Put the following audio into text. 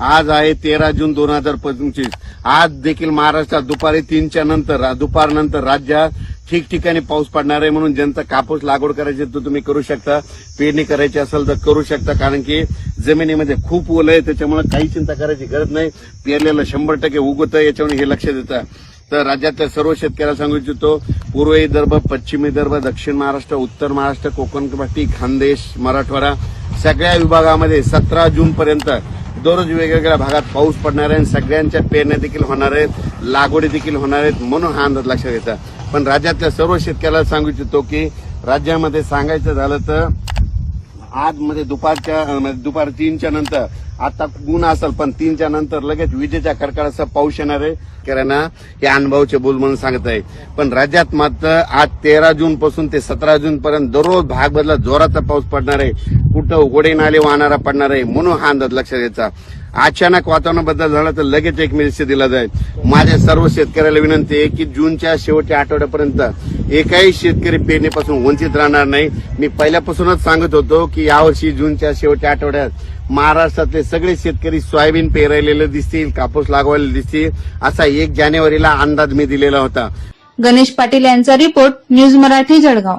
आज आहे तेरा जून दोन हजार पंचवीस. आज देखील महाराष्ट्रात दुपारी तीनच्या नंतर दुपार नंतर राज्यात ठिकठिकाणी पाऊस पडणार आहे म्हणून ज्यांचा कापूस लागवड करायची आहे तुम्ही करू शकता. पेरणी करायची असेल तर करू शकता कारण की जमिनीमध्ये खूप ओलं आहे त्याच्यामुळे काही चिंता करायची गरज नाही. पेरलेलं शंभर टक्के उगवतं याच्यामुळे हे लक्ष देतं. तर राज्यातल्या सर्व शेतकऱ्याला सांगू इच्छितो पूर्व विदर्भ पश्चिम विदर्भ दक्षिण महाराष्ट्र उत्तर महाराष्ट्र कोकण कपाटी खानदेश मराठवाडा सगळ्या विभागामध्ये सतरा जून पर्यंत दररोज वेगवेगळ्या भागात पाऊस पडणार आहे. आणि सगळ्यांच्या पेरण्या देखील होणार आहेत लागवडी देखील होणार आहेत म्हणून हा अंदाज लक्षात घ्यायचा पण राज्यातल्या सर्व शेतकऱ्याला सांगू इच्छितो की राज्यामध्ये सांगायचं झालं तर आज मध्ये दुपारच्या म्हणजे दुपार तीनच्या नंतर आता ऊन असेल पण तीनच्या नंतर लगेच विजेच्या कडकडाचा पाऊस येणार आहे. शेतकऱ्यांना हे अनुभवाचे बोल म्हणून सांगत आहे. पण राज्यात मात्र आज तेरा जून पासून ते सतरा जून पर्यंत दररोज भाग बदला जोराचा पाऊस पडणार आहे. कुठं उघडे नाले वाहणारा पडणार आहे म्हणून हा अंदाज लक्षात घ्यायचा. अचानक वातावरण बदल झाला तर लगेच एक मेसेज दिला जाईल. माझ्या सर्व शेतकऱ्याला विनंती आहे की जूनच्या शेवटच्या आठवड्यापर्यंत एकही शेतकरी पेरणीपासून वंचित राहणार नाही. मी पहिल्यापासूनच सांगत होतो की यावर्षी जूनच्या शेवटच्या आठवड्यात महाराष्ट्रातले सगळे शेतकरी सोयाबीन पेरायलेले दिसतील कापूस लागवायला दिसतील असा एक जानेवारीला अंदाज मी दिलेला होता. गणेश पाटील यांचा रिपोर्ट न्यूज मराठी जळगाव.